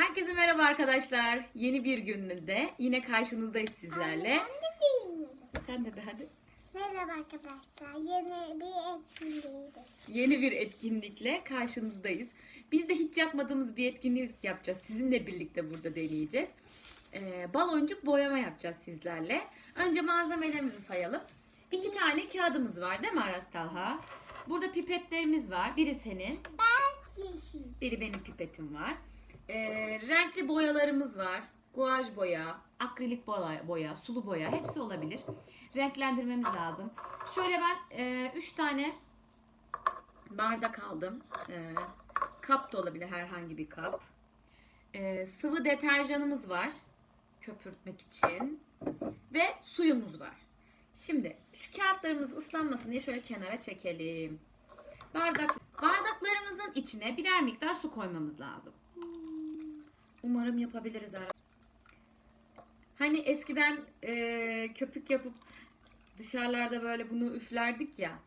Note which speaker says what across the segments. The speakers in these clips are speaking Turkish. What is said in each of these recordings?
Speaker 1: Herkese merhaba arkadaşlar. Yeni bir günde yine karşınızdayız sizlerle.
Speaker 2: Ben de?
Speaker 1: Sen de de hadi.
Speaker 2: Merhaba arkadaşlar. Yeni bir etkinliğiz.
Speaker 1: Yeni bir etkinlikle karşınızdayız. Biz de hiç yapmadığımız bir etkinlik yapacağız. Sizinle birlikte burada deneyeceğiz. Ee, baloncuk boyama yapacağız sizlerle. Önce malzemelerimizi sayalım. İki tane kağıdımız var değil mi Aras Talha? Burada pipetlerimiz var. Biri senin,
Speaker 2: Ben yeşil.
Speaker 1: Biri benim pipetim var. Ee, renkli boyalarımız var. Guaj boya, akrilik boya, boya, sulu boya hepsi olabilir. Renklendirmemiz lazım. Şöyle ben 3 tane bardak aldım. Ee, kap da olabilir herhangi bir kap. Ee, sıvı deterjanımız var. Köpürtmek için. Ve suyumuz var. Şimdi şu kağıtlarımız ıslanmasın diye şöyle kenara çekelim. Bardak bardaklarımızın içine birer miktar su koymamız lazım. Umarım yapabiliriz ara. Hani eskiden e, köpük yapıp dışarılarda böyle bunu üflerdik ya.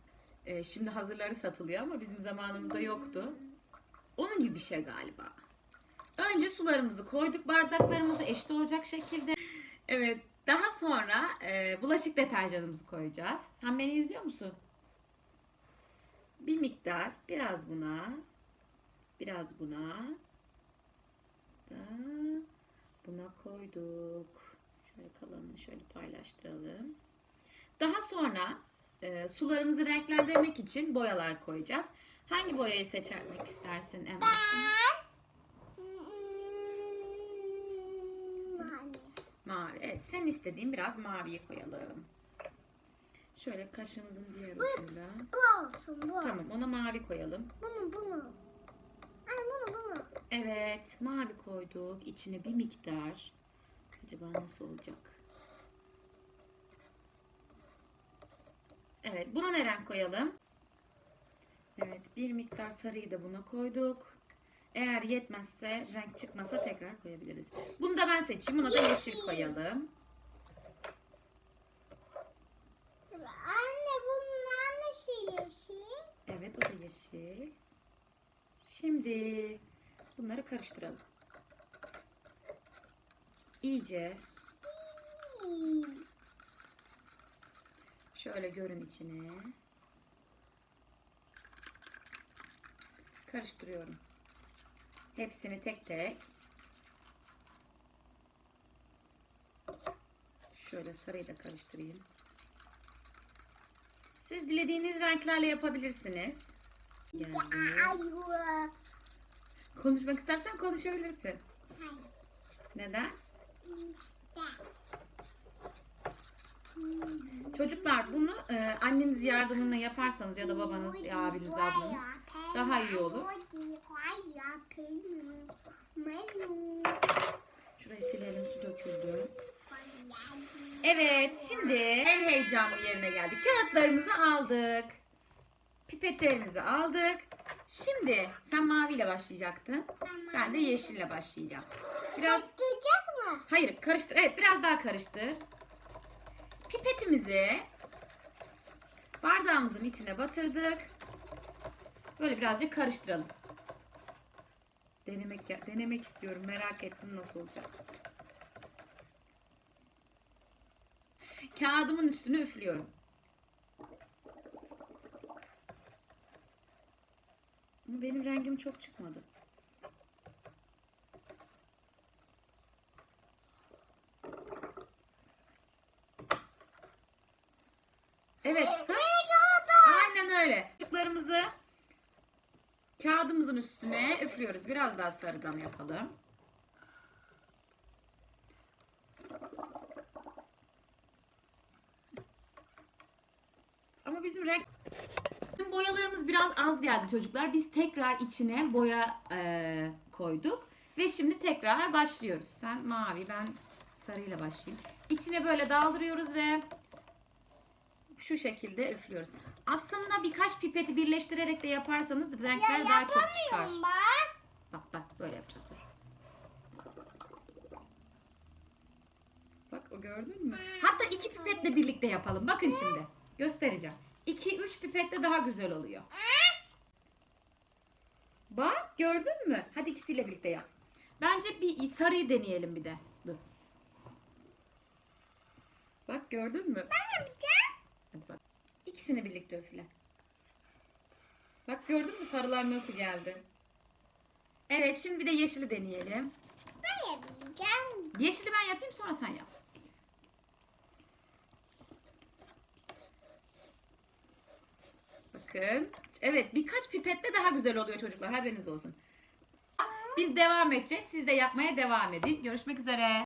Speaker 1: E, şimdi hazırları satılıyor ama bizim zamanımızda yoktu. Onun gibi bir şey galiba. Önce sularımızı koyduk bardaklarımızı eşit olacak şekilde. Evet daha sonra e, bulaşık deterjanımızı koyacağız. Sen beni izliyor musun? Bir miktar biraz buna biraz buna da buna koyduk. Şöyle kalanını şöyle paylaştıralım. Daha sonra e, sularımızı renklendirmek için boyalar koyacağız. Hangi boyayı seçmek istersin en başta?
Speaker 2: Mavi.
Speaker 1: Mavi. Evet, senin istediğin biraz maviyi koyalım. Şöyle kaşığımızın diğer ucuyla.
Speaker 2: Bu olsun bu.
Speaker 1: Tamam, ona mavi koyalım.
Speaker 2: Bunu bunu.
Speaker 1: Evet, mavi koyduk. İçine bir miktar. Acaba nasıl olacak? Evet, buna ne renk koyalım? Evet, bir miktar sarıyı da buna koyduk. Eğer yetmezse, renk çıkmasa tekrar koyabiliriz. Bunu da ben seçeyim. Buna da yeşil koyalım.
Speaker 2: Anne bunlar nasıl yeşil?
Speaker 1: Evet, o da yeşil. Şimdi bunları karıştıralım. İyice Şöyle görün içine. Karıştırıyorum. Hepsini tek tek. Şöyle sarıyı da karıştırayım. Siz dilediğiniz renklerle yapabilirsiniz. Yani. Konuşmak istersen konuşabilirsin.
Speaker 2: Hayır.
Speaker 1: Neden? Çocuklar bunu e, anneniz yardımıyla yaparsanız ya da babanız, ya abiniz, ablanız daha iyi olur. Şurayı silelim su döküldü. Evet şimdi en heyecanlı yerine geldik. Kağıtlarımızı aldık. Pipetlerimizi aldık. Şimdi sen maviyle başlayacaktın. Ben de yeşille başlayacağım. Biraz
Speaker 2: Karıştıracağız mı?
Speaker 1: hayır karıştır. Evet biraz daha karıştır. Pipetimizi bardağımızın içine batırdık. Böyle birazcık karıştıralım. Denemek denemek istiyorum. Merak ettim nasıl olacak. Kağıdımın üstüne üflüyorum. Benim rengim çok çıkmadı. Evet. ha? Aynen öyle. Çocuklarımızı kağıdımızın üstüne üflüyoruz. Biraz daha sarıdan yapalım. Ama bizim renk Bizim boyalarımız biraz az geldi çocuklar. Biz tekrar içine boya eee, koyduk. Ve şimdi tekrar başlıyoruz. Sen mavi, ben sarıyla başlayayım. İçine böyle daldırıyoruz ve şu şekilde üflüyoruz. Aslında birkaç pipeti birleştirerek de yaparsanız renkler daha çok çıkar.
Speaker 2: Bak.
Speaker 1: Bak bak böyle yapacağız dur. Bak o gördün mü? Hatta iki pipetle birlikte yapalım. Bakın şimdi. Göstereceğim. 2-3 pipetle daha güzel oluyor. Bak gördün mü? Hadi ikisiyle birlikte yap. Bence bir sarıyı deneyelim bir de. Dur. Bak gördün mü?
Speaker 2: Ben yapacağım.
Speaker 1: Hadi bak. İkisini birlikte üfle. Bak gördün mü sarılar nasıl geldi? Evet şimdi bir de yeşili deneyelim.
Speaker 2: Ben yapacağım.
Speaker 1: Yeşili ben yapayım sonra sen yap. Bakın. Evet birkaç pipetle daha güzel oluyor çocuklar haberiniz olsun. Biz devam edeceğiz. Siz de yapmaya devam edin. Görüşmek üzere.